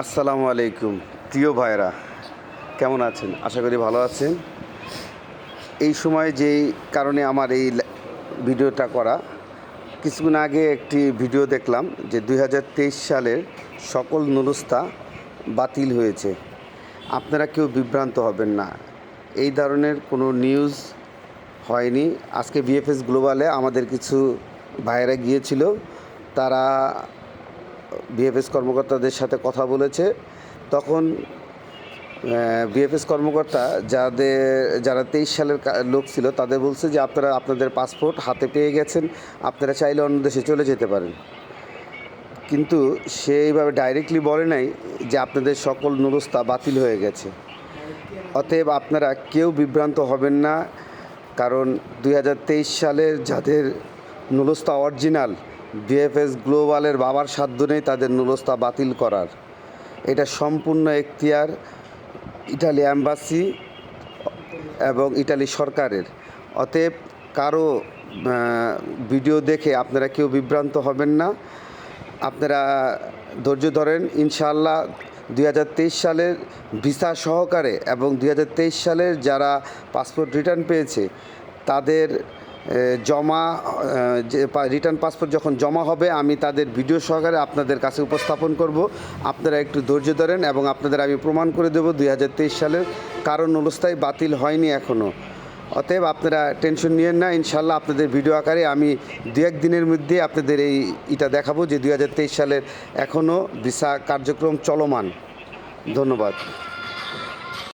আসসালামু আলাইকুম। প্রিয় ভাইরা কেমন আছেন? আশা করি ভালো আছেন। এই সময় যেই কারণে আমার এই ভিডিওটা করা কিছুক্ষণ আগে একটি ভিডিও দেখলাম যে দু হাজার তেইশ সালের সকল নুরস্তা বাতিল হয়েছে। আপনারা কেউ বিভ্রান্ত হবেন না। এই ধরনের কোনো নিউজ হয়নি। আজকে বিএফএস গ্লোবালে আমাদের কিছু ভাইয়েরা গিয়েছিল। তারা বিএফএস কর্মকর্তাদের সাথে কথা বলেছে। তখন বিএফএস কর্মকর্তা যাদের, যারা তেইশ সালের লোক ছিল, তাদের বলছে যে আপনারা, আপনাদের পাসপোর্ট হাতে পেয়ে গেছেন, আপনারা চাইলে অন্য দেশে চলে যেতে পারেন। কিন্তু সেইভাবে ডাইরেক্টলি বলে নাই যে আপনাদের সকল নুরস্তা বাতিল হয়ে গেছে। অতএব আপনারা কেউ বিভ্রান্ত হবেন না, কারণ দু হাজার তেইশ সালের যাদের নুলস্তা অরিজিনাল বিএফএস গ্লোবালের বাবার সাধ্য নেই তাদের নুলস্তা বাতিল করার। এটা সম্পূর্ণ এখতিয়ার ইটালি অ্যাম্বাসি এবং ইটালি সরকারের। অতএব কারও ভিডিও দেখে আপনারা কেউ বিভ্রান্ত হবেন না। আপনারা ধৈর্য ধরেন, ইনশাআল্লাহ দুই হাজার তেইশ সালের ভিসা সহকারে এবং দু হাজার তেইশ সালের যারা পাসপোর্ট রিটার্ন পেয়েছে, তাদের জমা যে রিটার্ন পাসপোর্ট যখন জমা হবে, আমি তাদের ভিডিও সহকারে আপনাদের কাছে উপস্থাপন করব। আপনারা একটু ধৈর্য ধরেন এবং আপনাদের আমি প্রমাণ করে দেবো দুই হাজার তেইশ সালের কারণ অবস্থায় বাতিল হয়নি এখনও অতএব আপনারা টেনশন নিয়েন না ইনশাল্লাহ আপনাদের ভিডিও আকারে আমি দু এক দিনের মধ্যে আপনাদের এই এটা দেখাবো যে দুই হাজার তেইশ সালের এখনও ভিসা কার্যক্রম চলমান। ধন্যবাদ।